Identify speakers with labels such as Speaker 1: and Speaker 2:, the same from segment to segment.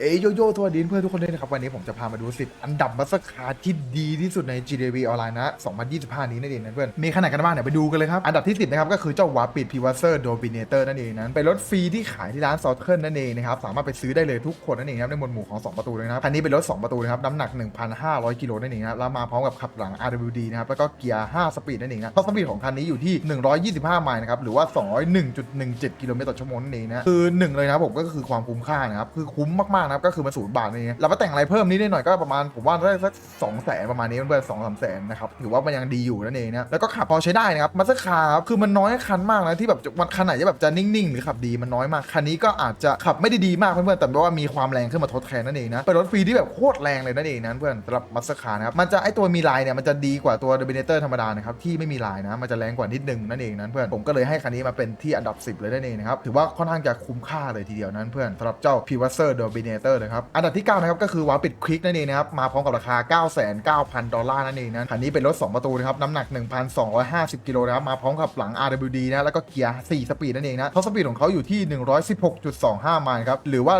Speaker 1: เอ้ยโยโย่สวัสดีเพื่อนทุกคนด้วยนะครับ วันนี้ผมจะพามาดู 10 อันดับมัสคาที่ดีที่สุดใน GDB ออนไลน์นะ 2025 นี้นั่นเองนะเพื่อน มีขนาดกันบ้างเนี่ยไปดูกันเลยครับ อันดับที่ 10 นะครับ ก็คือเจ้าวาปิดพิวเซอร์โดบิเนเตอร์นั่นเองนั้นเป็นรถฟรีที่ขายที่ร้านซอเคิลนั่นเองนะครับ สามารถไปซื้อได้เลยทุกคนนั่นเองครับในหมวดหมู่ของ 2 ประตูเลยนะครับคันนี้เป็นรถ 2 ประตูนะครับน้ำหนัก 1,500 กิโลนั่นเองนะแล้วมาพร้อมกับขับหลัง RWD นะครับแล้วก็เกียร์ 5 สปีดนั่นเองนะท็อปสปีดของคันนี้อยู่ที่ 125 ไมล์นะครับหรือว่า 201.17 กิโลเมตรต่อชั่วโมงนั่นเองนะคือหนึ่งเลยนะผมก็คือความคุ้มค่านะครับคือคุ้มมากๆนะครับก็คือมาศูนย์บาทนั่นเองเรามาแต่งอะไรเพิ่มนิดหน่อยก็ประมาณผมว่าได้สักสองแสนประมาณนี้เพื่อนสองสามแสนนะครับถือว่ามันยังดีอยู่นั่นเองนะแล้วก็ขับพอใช้ได้นะครับมาสคาครับคือมันน้อยคันมากนะที่แบบมันคันไหนจะแบบจะนิ่งๆ หรือขับดีมันน้อยมากคันนี้ก็อาจจะขับไม่ได้ดีมากเพื่อนๆแต่ว่ามีความแรงขึ้นมาทดแทนนั่นเองนะเป็นรถฟรีที่แบบโคตรแรงเลยนั่นเองนะเพื่อนสำหรับมาสคานะครับมันจะไอตัวมีลายเนี่ยมันจะดีกว่าตัวเดบิเนเตอร์ธรรมดานะครับที่ไม่มีลายนะมันจะแรงกว่านิดนึงนั่นเองนะเพื่อนผมก็เลยให้คันนี้มาเป็นที่อันดับ 10 เลยนั่นเองนะครับถือว่าค่อนข้างจะคุ้มค่าเลยทีเดียวนั้นเพื่อนสำหรับเจ้า p i v a s e r Dominator นะครับ อันดับที่ 9 นะครับ ก็คือวาปิดควิกนั่นเองนะครับ มาพร้อมกับราคา 99,000 ดอลลาร์นั่นเองนะคันนี้เป็นรถ 2 ประตูนะครับ น้ำหนัก 1,250 กิโลนะครับ มาพร้อมกับหลัง RWD นะ แล้วก็เกียร์ 4 สปีดนั่นเองนะท็อปสปีดของเขาอยู่ที่ 116.25 ไมล์ครับ หรือว่า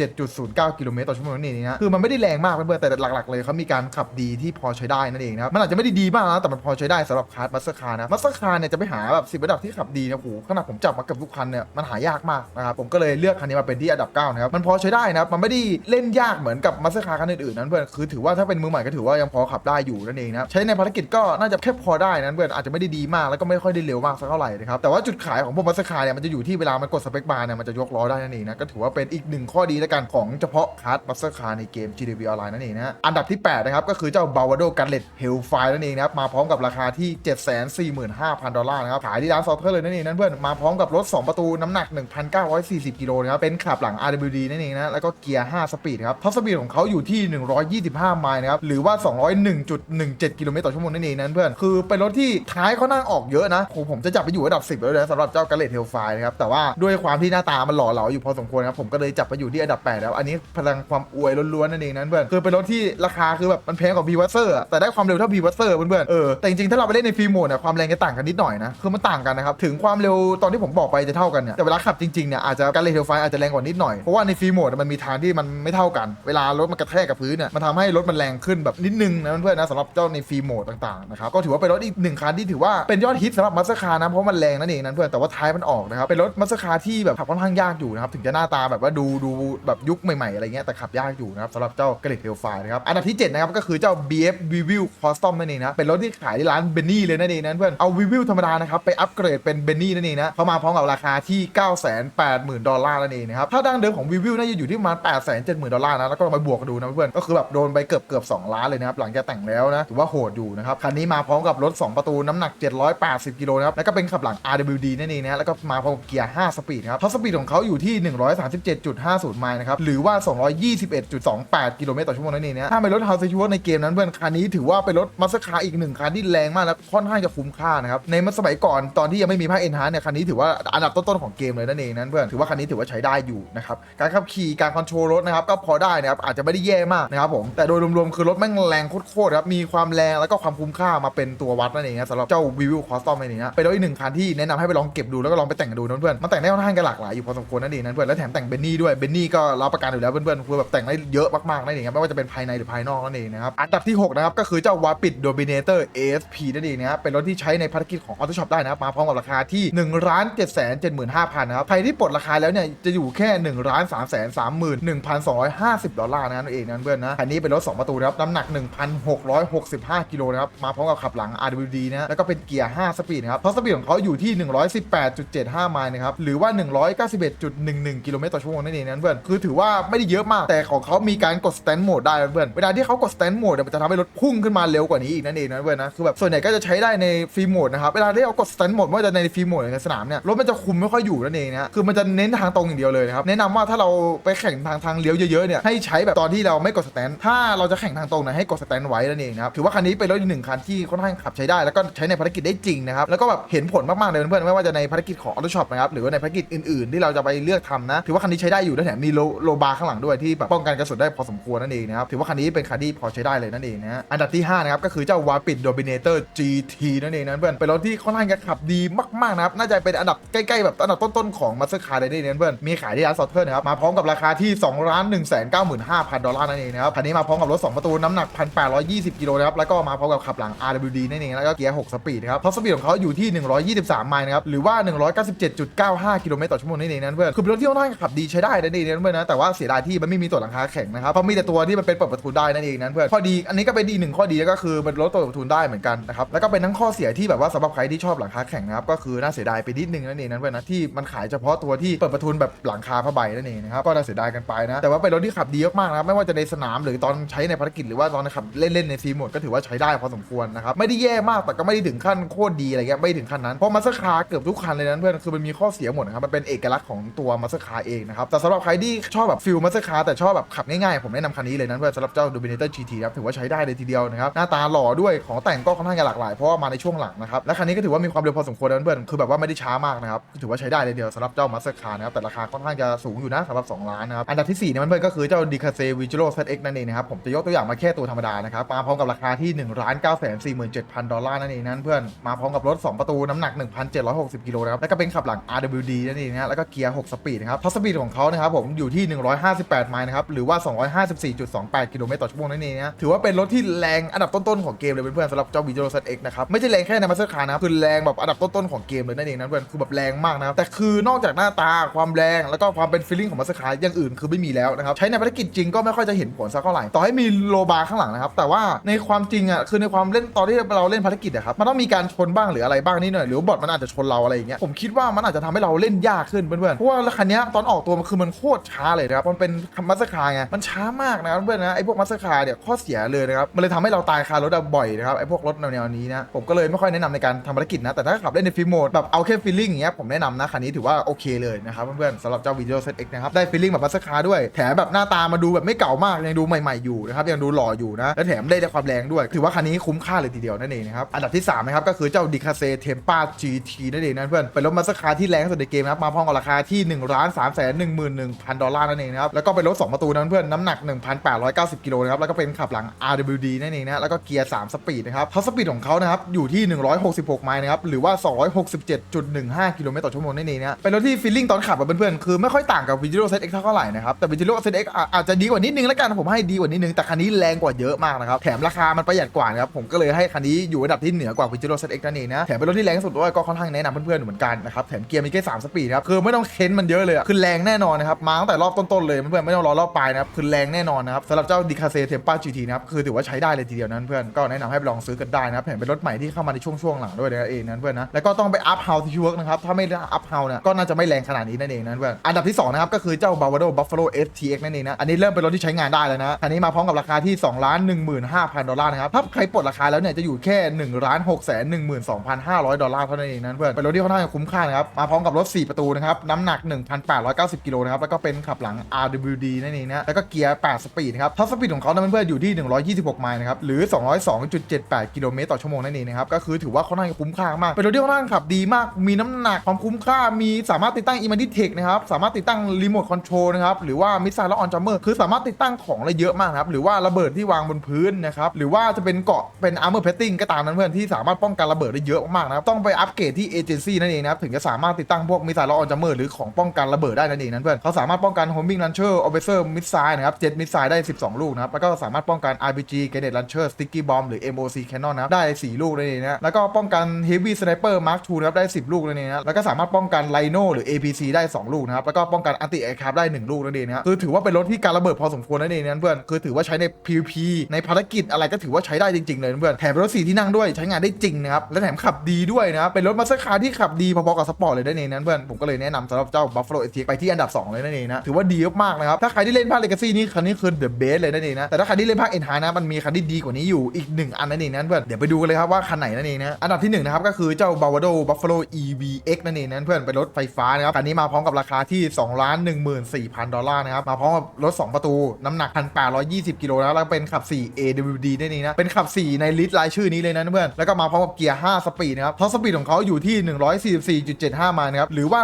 Speaker 1: 187.09 กิโลเมตรต่อชั่วโมงนั่นเองนะ คือมันไม่ได้แรงมากเพื่อนๆแต่หลัก ๆ เลยเขามีการขับดีที่พอใช้ได้นั่นเองนะครับ มันอาจจะไม่ได้ดีมากนะแต่มันพอใช้ได้สำหรับคาร์ดมัสคาร์นะมัสคาร์เนี่ยจะไปหาแบบ10ระดับที่ขับดีนะโอ้โหขนาดผมจับมากับทุกคันเนี่ยมันหายากมากนะครับผมก็เลยเลือกคันนี้มาเป็นที่อันดับ9นะครับมันพอใช้ได้นะครับมันไม่ได้เล่นยากเหมือนกับมัสคาร์คันอื่นๆนั้นเพื่อนคือถือว่าถ้าเป็นมือใหม่ก็ถือว่ายังพอขับได้อยู่นั่นเองนะใช้ในภารกิจก็น่าจะแค่พอได้นั้นเพื่อนอาจจะไม่ได้ดีมากแล้วก็ไม่ค่อยได้เร็วมากสักเท่าไหร่นะครับแต่ว่าจุดขายของพวกมัสคาร์เนี่ยมันจะอยู่ที่เวลามันกดสเปคบาร์เนี่ยมันจะยกล้อได้นั่นเองนะก็ถือว่าเป็นอีกหนึ่งข้อดีแล้วกันของเฉพาะคาร์ดมัสคาร์ในเกม GDB ออนไลน์นั่นเองนะอันดับที่แปดนะครับก็คือเจ้า b a w a d o g a n l e t Hellfire นั่นเองนะครับมาพร้อมกับราคาที่ 745,000 ดอลลาร์นะครับขายที่ร้านซอฟเทอร์เลยนั่นเองนั่นเพื่อนมาพร้อมกับรถ 2 ประตูน้ำหนัก 1,940กิโลนะครับเป็นขับหลัง RWD นั่นเองนะแล้วก็เกียร์ 5 สปีดครับท็อปสปีดของเขาอยู่ที่ 125 ไมล์นะครับ หรือว่า 201.17 กิโลเมตรต่อชั่วโมงนั่นเองนั่นเพื่อน คือเป็นรถที่ท้ายเขานั่งออกเยอะนะผมผมจะจับไปอยู่อันดับ 10 แล้วนะสำหรับเจ้า g a n l e t Hellfire นะครับ แต่ว่าด้วยความที่หน้าตามันหล่อเหลาอยู่พอสมควรครับ ผมก็เลยจับไปอยู่ที่อันดับ 8 แล้ว อันนี้พลังความอวยล้วนๆนั่นเองนั่นเพื่อน คือเป็นรถที่ราคาคือแบบมันแพงกว่า b ีวัตเซอร์แต่ได้ความเร็วเท่า b ีวัตเซอร์เพื่อนๆเออแต่จริงๆถ้าเราไปเล่นในฟรีโหมดนี่ยความแรงจะต่างกันนิดหน่อยนะคือมันต่างกันนะครับถึงความเร็วตอนที่ผมบอกไปจะเท่ากันเนี่ยแต่เวลาขับจริงๆเนี่ยอาจจะการเลเทลไฟอาจจะแรงกว่านิดหน่อยเพราะว่าในฟรีโหมดมันมีทางที่มันไม่เท่ากัน เวลารถมันกระแทกกับพื้นเนี่ยมันทำให้รถมันแรงขึ้นแบบนิดนึงนะเพื่อนๆนะสำหรับเจ้าในฟรีโหมดต่างๆนะครับก็ถือว่าเป็นรถอีกหนึ่งคันที่ถือว่าเป็นยอดฮิตสำหรับมัสคานะเพราะมันแรงนั่นเองนั่นเพื่อนแต่ว่าท้ายมันออกนะครับเป็นรถมัสคาที่แบบขับค่อนข้างยากอยู่นะครับถึงจะหน้าตาแบบว่าดูดูแบบยุคใหม่ๆอะไรเงี้ยแต่ขับยากอยู่นะครับสำหรับเจ้ากระเล็ดเทลไฟนะครับอันดับที่7นะครับก็คือเจ้า BF v i v i w Custom นั่นเองนะเป็นรถที่ขายที่ร้านเบนนี่เลยนั่นเองนะเพื่อนเอา V V ธรรมดานะครับไปอัปเกรดเป็นเบนนี่นั่นเองนะเข้ามาพร้อมกับราคาที่ 980,000 ดอลลาร์นั่นเองนะครับถ้าดั้งเดิมของ v v น่าจะอยู่ที่ประมาณ870,000ดอลลาร์นะแล้วก็ลองไปบวกกันดูนะเพื่อนก็คือแบบโดนไปเกือบเกือบ2ล้านเลยนะครับหลังจากแต่งแล้วนะถือว่าโหดอยู่นะครับคันนี้มาพร้อมกับรถ 2 ประตูน้ำหนัก 780กิโลนะครับแล้วก็เป็นขับหลัง RWD นั่นเองนะแล้วก็มาพร้อมกับเกียร์ 5 สปีดครับท็อปสปีดของเขาอยู่ที่ 137.50 ไมล์นะครับหรือว่า 221.28 กิโลเมตรต่อชั่วโมงนั่นเองนะถ้าเป็นรถ House Tour ในเกมนั้นเพื่อนคันนี้ถือว่าเป็นรถมัสคาอีกหนึ่งคันที่แรงมากและค่อนข้างจะคุ้มค่านะครับในสมัยก่อนตอนที่ยังไม่มีภาคเอ็นฮาร์เนี่ยคันนี้ถือว่าอันดับต้นๆของเกมเลยนั่นเองนั้นเพื่อนถือว่าคันนี้ถือว่าใช้ได้อยู่นะครับการขับขี่การคอนโทรลรถนะครับก็พอได้นะครับอาจจะไม่ได้แย่มากนะครับผมแต่โดยรวมๆคือรถแม่งแรงโคตรๆครับมีความแรงแล้วก็ความคุ้มค่ามาเป็นตัววัดนั่นเองนะสำหรับเจ้าวิวคอสตอมนั่นเองนะเป็นรถอีกหนึ่งคันที่แนะนำให้ไปลองเก็บดูแล้วก็ลองไปแต่งดูนะเพื่อนมันแต่งได้ค่อนข้างจะหลากหลายอยู่พอสมควรนั่นเองนะเพื่อนแล้วแถมแต่งเบนนี่ด้วยเบนนี่ก็รับประกันอยู่แล้วเพื่อนๆคือแบบแต่งได้เยอะมากๆนั่นเองครับไม่ว่าจะเป็นภายในหรือภายนอกนั่นเองนะครับอันดับที่หกนะครับก็คือเจ้าวาปิดโดมิเนเตอร์ ASP นั่นเองนะครับเป็นรถที่ใช้ในภารกิจของออโต้ช็อปได้นะครับมาพร้อมกับราคาที่1นึ่งล้านเจ็ดแสนเจ็ดหมื่นห้าพันนะครับใครที่ปลดราคาแล้วเนี่ยจะอยู่แค่1นึ่งล้านสามแสนสามหมื่นหนึ่งพันสองร้อยห้าสิบดอลลาร์นะนั่นเองนะเพื่อนนะคันนี้เป็นรถ 2 ประตูนะครับ น้ำหนัก 1,665 กิโลนะครับ มาพร้อมกับขับหลัง RWD นะ แล้วก็เป็นเกียร์ 5 สปีดนะครับท็อปสปีดของเขาอยู่ที่ 118.75 ไมล์นะครับ หรือว่า 191.11 กิโลเมตรต่อชั่วโมงนั่นเองนะเพื่อน คือถือว่าไม่ได้เยอะมาก แต่ของเขามีการกด stand mode ได้นะเพื่อน เวลาที่เขากด stand mode เนี่ยมันจะทำให้รถพุ่งขึ้นมาเร็วกว่านี้อีกนั่นเองนะเพื่อนนะ คือแบบส่วนใหญ่ก็จะใช้ได้ในฟรีโหมดนะครับ เวลาที่เรากด stand mode ไม่ว่าจะในฟรีโหมดหรือในสนามเนี่ย รถมันจะคุมไม่ค่อยอยู่นั่นเองนะ คือมันจะเน้นทางตรงอย่างเดียวเลยนะครับแนะนำว่าถ้าเราไปแข่งทางทางเลี้ยวเยอะๆเนี่ยให้ใช้แบบตอนที่เราไม่กด stand ถ้าเราจะแข่งทางตรงเนี่ยให้กด stand ไว้นั่นเองนะครับถือว่าคันนี้เป็นรถอีกหนึ่งคันที่ค่อนข้างขับใช้ได้แล้วก็ใช้ในภารกิจได้จริงนะครับแล้วก็แบบเห็นผลมากๆเลยเพื่อนๆไม่ว่าจะในภารกิจของออโต้ช็อปนะครับหรือว่าในภารกิจอื่นๆ ที่เราจะไปเลือกทำนะถือว่าคันนี้ใช้ได้อยู่และแถมมีโลโลบาร์ข้างหลังด้วยที่แบบป้องกันกระสุนได้พอสมควรนั่นเองนะครับถือว่าคันนี้เป็นคันที่พอใช้ได้เลยนั่นเองนะอันดับที่5นะครับก็คือเจ้าวาปิดโดมิเนเตอร์ GT นั่นเองนะเพื่อนเป็นรถที่ค่อนข้างจะขับดีมากๆนะครับน่าจะเป็นอันดับใกล้ๆแบบอันดับต้นๆของมาสเตอร์คาร์เลยนั่นเพื่อนมีขายที่ร้านซอเทอร์นะครับมาพร้อมกับราคาที่ 2 ล้าน 1 9 5 0 0 0 ดอลลาร์นั่นเองนะครับคันนี้มาพร้อมกับรถ 2 ประตูน้ำหนัก 1,820 กิโลนะครับแล้วก็มาพร้อมกับขับหลัง RWD นั่นเองแล้วก็เกียร์ 6 สปีดครับท็อปสปีดของเขาอยู่ที่ 123 ไมล์นะครับหรือว่า 197.95 กิโลเมตรต่อชั่วโมงนั่นเองนั่นเพื่อนคือเป็นรถที่ค่อนข้างขับดีใช้ได้นั่นเองนั่นเพื่อนนะแต่ว่าเสียดายที่มันไม่มีตัวหลังคาแข็งนะครับเพราะมีแต่ตัวที่มันเป็นเปิดประตูได้นั่นเองนั่นเพื่อนข้อดีอันนี้ก็เป็นดีกหนึ่งข้อดีก็คือเป็นรถเปิดประตูได้เหมือนกันนะครับแล้วก็เป็นทั้งข้อเสียที่แบบว่าสำหรับใครที่ชอบหลังคาแข็งนะครับก็คือน่าเสียดายไปนิดนึงนั่นเองนั่นเพื่อนนะที่มันขายเฉพาะตัวที่เปิดประตูแบบหลังคาผ้าใบนั่นเองนะครับก็น่าเสียดายกันไปนะ แต่ว่าเป็นรถที่ขับดีมากๆนะครับไม่ว่าจะในสนามหรือตอนใช้ในภารกิจหรือว่าตอนขับเล่นๆในซีโหมดก็ถือว่าใช้ได้พอสมควรนะครับไม่ได้แย่มากแต่ก็ไม่ได้ถึงขั้นโคตรดีอะไรเงี้ยไม่ถึงขั้นนั้นเพราะมาสเตอร์คาเกือบทุกคันเลยนั้นเพื่อนคือมันมีข้อเสียหมดนะครับมันเป็นเอกลักษณ์ของตัวมาสเตอร์คาเองนะครับแต่สำหรับใครที่ชอบแบบฟิลมาสเตอร์คาแต่ชอบแบบขับง่ายๆผมแนะนำคันนี้เลยนั้นเพื่อนสำหรับเจ้า Dominator GT ครับถือว่าใช้ได้เลยทีเดียวนะครับหน้าตาหล่อด้วยของแต่งก็ค่อนข้างจะหลากหลายเพราะว่ามาในช่วงหลังนะครับและคันนี้ก็ถือว่ามีความเร็วพอสมควรนะเพื่อนคือแบบว่าไม่ได้ช้ามากนะครับถือว่าใช้ได้เลยเดียวสำหรับเจ้ามาสคานะครับแต่ราคาค่อนข้างจะสูงอยู่นะสำหรับ 2 ล้านนะครับ อันดับที่4เนี่ยมันเพื่อนก็คือเจ้า d ีคาเซวิจิโร ZX นั่นเองนะครับ ผมจะยกตัวอย่างมาแค่ตัวธรรมดานะครับ มาพร้อมกับราคาที่1ล้าน9 4 7 0 0 0ดอลลาร์นั่นเองนั้นเพื่อน มาพร้อมกับรถ 2 ประตูน้ำหนัก 1,760กิโลนะครับ แล้วก็เป็นขับหลัง RWD นั่นเองนะแล้วก็เกียร์6สปีดนะครับท็อปสปีดของเขานะครับผมอยู่ที่ 158 ไมล์นะครับ หรือว่า 254.28 กิโลเมตรต่อชั่วโมงนั่นเองนะถือว่าเป็นรถที่แรงอันดับต้นๆของเกมเลยเพื่อนๆสำหรับเจ้า v i j o ZX นะครับไม่ใช่แรงแค่ในมาสเตอร์คาร์นะคือแรงแบบอันดับต้นๆของเกมเลยนั่นเองนะเพื่อนคือแบบแรงมากนะแต่คือนอกจากหน้าตาความแรงแล้วก็ความเป็นฟีลลิ่งของมาสเตอร์คาร์อย่างอนคือไม่มีแล้วนะครับใช้ในภารกิจจริงก็ไม่ค่อยจะเห็นผลสักเท่าไหร่ต่อให้มีโลบาร์ข้างหลังนะครับแต่ว่าในความจริงอะคือในความเล่นตอนที่เราเล่นภารกิจอะครับมันต้องมีการชนบ้างหรืออะไรบ้างนิดหน่อยหรือบอทมันอาจจะชนเราอะไรอย่างเงี้ยผมคิดว่ามันอาจจะทำให้เราเล่นยากขึ้นเพื่อนๆเพราะว่าคันนี้ตอนออกตัวมันคือมันโคตรช้าเลยนะครับมันเป็นมัสคาร์ไงมันช้ามากนะครับเพื่อนนะไอ้พวกมัสคาร์เนี่ยข้อเสียเลยนะครับมันเลยทำให้เราตายคารถอะบ่อยนะครับไอ้พวกรถแนวๆนี้นะผมก็เลยไม่ค่อยแนะนำในการทำภารกิจนะแต่ถ้าขับเล่นในฟิล์มโหมดแบบเอาแค่ฟีลลิ่งอย่างเงี้ยผมแนะนำนะคันนี้ถือว่าโอเคเลยนะครับเพื่อนๆสำหรับเจ้า Video Set X นะครับได้ฟีลลิ่งแบบมัสเตอร์คาด้วย แถมแบบหน้าตามาดูแบบไม่เก่ามากยังดูใหม่ๆอยู่นะครับยังดูหล่ออยู่นะและแถมได้ความแรงด้วย ถือว่าคันนี้คุ้มค่าเลยทีเดียวนั่นเองนะครับอันดับที่3นะครับก็คือเจ้าดิคาเซเทมปา GT นั่นเองนะเพื่อนเป็นรถมัสเตอร์คาที่แรงสุดในเกมนะครับมาพร้อมกับราคาที่1นึ่งล้านสามแสนหนึ่งหมื่นหนึ่งพันดอลลาร์นั่นเองนะครับแล้วก็เป็นรถ2ประตูนั้นเพื่อนน้ำหนัก 1,890กิโลนะครับแล้วก็เป็นขับหลัง RWD นั่นเองนะแล้วก็เกียร์3สปีดนะครับท็อปสปีดของเขานะครับอยู่ที่ 166 ไมล์นะครับหรือว่า 267.15 กิโลเมตรต่อชั่วโมงนั่นเองนะเป็นรถที่ฟีลลิ่งตอนขับกับเพื่อนๆคือไม่ค่อยต่างกับ v i g i l o ZX เท่าไหร่นะครับ แต่ v i g i l o ZX อะอาจจะดีกว่านิดนึงแล้วกันผมให้ดีกว่านิดนึงแต่คันนี้แรงกว่าเยอะมากนะครับแถมราคามันประหยัดกว่านะครับผมก็เลยให้คันนี้อยู่อันดับที่เหนือกว่า v i g i l o ZX นั่นเองนะแถมเป็นรถที่แรงสุดด้วยก็ค่อนข้างแนะนำเพื่อนๆเหมือนกันนะครับแถมเกียร์มีแค่3สปีดครับคือไม่ต้องเค้นมันเยอะเลยคือแรงแน่นอนนะครับมาตั้งแต่รอบต้นๆเลยเพื่อนๆไม่ต้องรอรอบปลายนะครับคือแรงแน่นอนนะครับสำหรับเจ้าดิคาเซเทมป้า GT นะครับคือถือว่าใช้ได้เลยทีเดียวนั้นเพื่อนก็แนะนำให้ไปลองซื้อกันได้นะครับแถมเป็นรถใหม่ที่เข้ามาในช่วงๆหลังด้วยนะเองนั้นเพื่อนนะแล้วก็ต้องไปอัพเฮาที่เวิร์กนะครับถ้าไม่อัพเฮาเนี่ยก็น่าจะไม่แรงขนาดนี้นั่นเองนะเพื่อนอันดับที่สองนะครับก็คือเจ้า Bravado Buffalo STX นั่นเองนะ อันนี้เริ่มเป็นรถที่ใช้งานได้แล้วนะ อันนี้มาพร้อมกับราคาที่2ล้าน15,000 ดอลลาร์นะครับ ถ้าใครปลดราคาแล้วเนี่ยจะอยู่แค่1ล้าน6 1 2 5 0 0 ดอลลาร์เท่านั้นเองนะเพื่อนเป็นรถที่ค่อนข้างคุ้มค่านะครับ มาพร้อมกับรถ 4 ประตูนะครับ น้ำหนัก 1,890 กิโลนะครับ แล้วก็เป็นขับหลัง RWD นั่นเองนะ แล้วก็เกียร์ 8 สปีดครับท็อปสปีดของเขานะเพื่อนๆอยู่ที่ 126 ไมล์นะครับ หรือ 202.78 กิโลเมตรต่อชั่วโมงนั่นเองนะครับ ก็คือถือว่าค่อนข้างคุ้มค่ามาก เป็นรถที่ค่อนข้างขับดีมาก มีน้ำหนักความคุ้มค่า มีสามารถติดตั้ง i m a n i t e c h นะครับ สามารถติดตั้งรีโมทคอนโทรลนะครับหรือว่ามิสไซล์และออนจัมเมอร์คือสามารถติดตั้งของอะไรเยอะมากครับหรือว่าระเบิดที่วางบนพื้นนะครับหรือว่าจะเป็นเกาะเป็น armor plating ก็ตามนั้นเพื่อนที่สามารถป้องกันระเบิดได้เยอะมากนะครับต้องไปอัปเกรดที่เอเจนซี่นั่นเองนะครับถึงจะสามารถติดตั้งพวกมิสไซล์และออนจัมเมอร์หรือของป้องกันระเบิดได้นั่นเองนั้นเพื่อนเขาสามารถป้องกัน homing launcher officer missile นะครับ jet missile ได้ 12 ลูกนะครับแล้วก็สามารถป้องกัน RPG grenade launcher sticky bomb หรือ MOC cannon นะครับได้ 4 ลูกนั่นเองนะแล้วก็ป้องกัน heavy sniper mark II นะครับได้ 10 ลูกนั่นเองนะแล้วก็สามารถป้องกัน Rhino หรือ APC ได้ 2 ลูกนะครับแล้วก็ป้องกัน anti aircraft ได้ 1ลูกนั่นเองนะคือถือว่าเป็นรถที่การระเบิดพอสมควรนั่นเองนะเพื่อนคือถือว่าใช้ใน PVP ในภารกิจอะไรก็ถือว่าใช้ได้จริงๆเลยเพื่อนแถมเป็นรถสี่ที่นั่งด้วยใช้งานได้จริงนะครับและแถมขับดีด้วยนะเป็นรถมาสเตอร์คาร์ที่ขับดีพอๆกับสปอร์ตเลยนั่นเองนะเพื่อนผมก็เลยแนะนำสำหรับเจ้า Buffalo STX ไปที่อันดับ 2 เลยนั่นเองนะถือว่าดีมากๆนะครับถ้าใครที่เล่นภาค Legacy นี่คันนี้คือ the best เลยนั่นเองนะแต่ถ้าใครที่เล่นภาค Enhance นะมันมีคันที่ดีกว่านี้อยู่อีกหนึ่งอันนั่นเองนะเพื่อนเดี๋ยวไปดูกันเลยครับว่าคันไหนนั่นเองนะอันดับที่หนึ่งนะครับก็คือเจ้า Bavado Buffalo EVX นั่นเองนะเพื่อนเป็นรถไฟฟ้านะครับคันนี้มาพร้อมกับราคาที่2ล้าน4,000 ดอลลาร์นะครับ มาพร้อมกับรถ 2 ประตู น้ำหนัก 1,820 กิโลนะแล้วเป็นขับ 4 AWD นั่นเองนะ เป็นขับ 4 ในลิสต์รายชื่อนี้เลยนะเพื่อน แล้วก็มาพร้อมกับเกียร์ 5 สปีดนะครับท็อปสปีดของเขาอยู่ที่ 144.75มล์นะครับ หรือว่า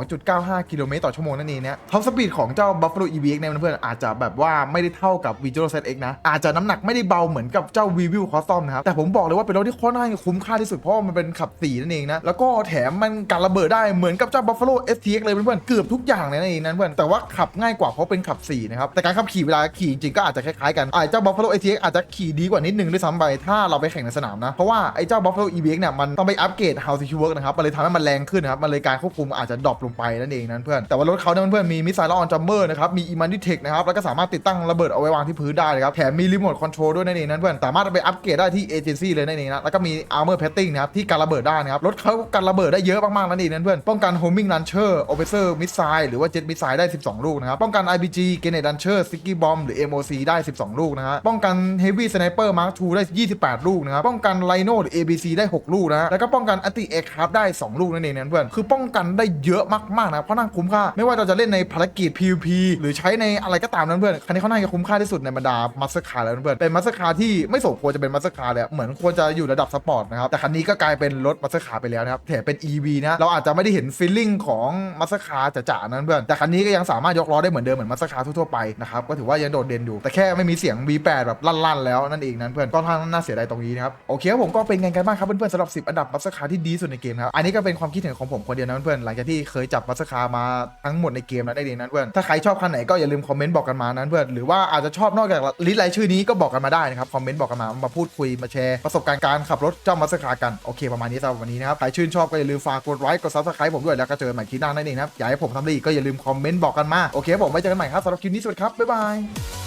Speaker 1: 232.95 กิโลเมตรต่อชั่วโมงนั่นเองนะท็อปสปีดของเจ้า Buffalo EVX เนี่ยเพื่อนอาจจะแบบว่าไม่ได้เท่ากับ v i g o ZX นะ อาจจะน้ำหนักไม่ได้เบาเหมือนกับเจ้า v i v i w Custom นะครับ แต่ผมบอกเลยว่าเป็นรถที่ค่อนข้างคุ้มค่าที่สุดเพราะมันเป็นขับ4นั่นเองนะ แล้วก็แถมมันการระเบิดได้เหมือนกับเจ้า Buffalo STX เลยเพื่อนๆเกือบทุกอย่างเลยนั่นเองนะเพื่อนแต่ว่าว่าขับง่ายกว่าเพราะเป็นขับ4นะครับแต่การขับขี่เวลาขี่จริงๆก็อาจจะคล้ายๆกันไอ้เจ้า Buffalo ATX อาจจะขี่ดีกว่านิดนึงด้วยซ้ำไปถ้าเราไปแข่งในสนามนะเพราะว่าไอ้เจ้า Buffalo EBX เนี่ยมันต้องไปอัปเกรด How to Work นะครับมันเลยทำให้มันแรงขึ้นนะครับมันเลยการควบคุมอาจจะดรอปลงไปนั่นเองนั้นเพื่อนแต่ว่ารถเขาเนี่ยเพื่อนมีมิสไซล์ออนจัมเมอร์นะครับมี i m a n i t e c h นะครับแล้วก็สามารถติดตั้งระเบิดเอาไว้วางที่พื้นได้นะครับแถมมีรีโมทคอนโทรลด้วยนั่นเองนั้นเพื่อนสามารถไปอัปเกรดได้ที่เอเจนซี่เลยนั่นเองนะแล้วก็มี armor padding นะครับที่กันระเบิดได้นะครับรถเขากันระเบิดได้เยอะมากๆนั่นเองนั้นเพื่อนป้องกัน homing launcher officer missile หรือว่า jet missile ได้12 ลูกนะครับ ป้องกัน IBG grenade launcher sticky bomb หรือ MOC ได้ 12 ลูกนะฮะ ป้องกัน heavy sniper mark II ได้ 28 ลูกนะครับ ป้องกัน rhino หรือ ABC ได้ 6 ลูกนะแล้วก็ป้องกัน anti aircraft ได้ 2 ลูกนั่นเองนะเพื่อน คือป้องกันได้เยอะมากๆนะ เพราะนั่งคุ้มค่า ไม่ว่าเราจะเล่นในภารกิจ PVP หรือใช้ในอะไรก็ตามนั้นเพื่อน คันนี้เขาน่าจะคุ้มค่าที่สุดในบรรดามัสคาแล้วเพื่อน เป็นมัสคาที่ไม่สมควรจะเป็นมัสคาเลยเหมือนควรจะอยู่ระดับสปอร์ตนะครับ แต่คันนี้ก็กลายเป็นรถมัสคาไปแล้วนะครับแถมเป็น EV นะ เราอาจจะไม่ได้เห็นฟีลลิ่งของมัสคาจ๋าๆนั้นเพื่อน แต่คันนี้ก็ยังสามารถยกล้อได้เหมือนเดิมเหมือนมัสคาทั่วๆไปนะครับก็ถือว่ายังโดดเด่นอยู่ แต่แค่ไม่มีเสียง V8 แบบลั่นๆแล้วนั่นเองนั้นเพื่อนก็ท่างน่าเสียดายตรงนี้นะครับโอเคครับผมก็เป็นไงกันบ้างครับเพื่อนๆสำหรับ 10 อันดับมัสคาที่ดีสุดในเกมครับอันนี้ก็เป็นความคิดเห็นของผมคนเดียวนะเพื่อนๆหลังจากที่เคยจับมัสคามาทั้งหมดในเกมแล้วนั่นเองนั้นเพื่อนถ้าใครชอบคันไหนก็อย่าลืมคอมเมนต์บอกกันมานั้นเพื่อนหรือว่าอาจจะชอบนอกจากลิสต์รายชื่อนี้ก็บอกกันมาได้นะครับคอมเมนต์บอกกันมามาพูดคุยมาแชร์ประสบการณ์การขับรถเจ้ามัสคากันโอเคประมาณนี้สำหรับวันนี้นะครับใครชื่นชอบก็อย่าลืมฝากกดไลค์กดซับสไครต์ผมด้วยแล้วก็เจอกันใหม่คลิปหน้านั่นเองนะครับอยากให้ผมทำอะไรอีก็อย่าลืมคอมเมนต์บอกกันมา โอเคบผมไว้เจอกันใหม่ครับสำหรับคลิปนี้สวัสดีครับบ๊ายบาย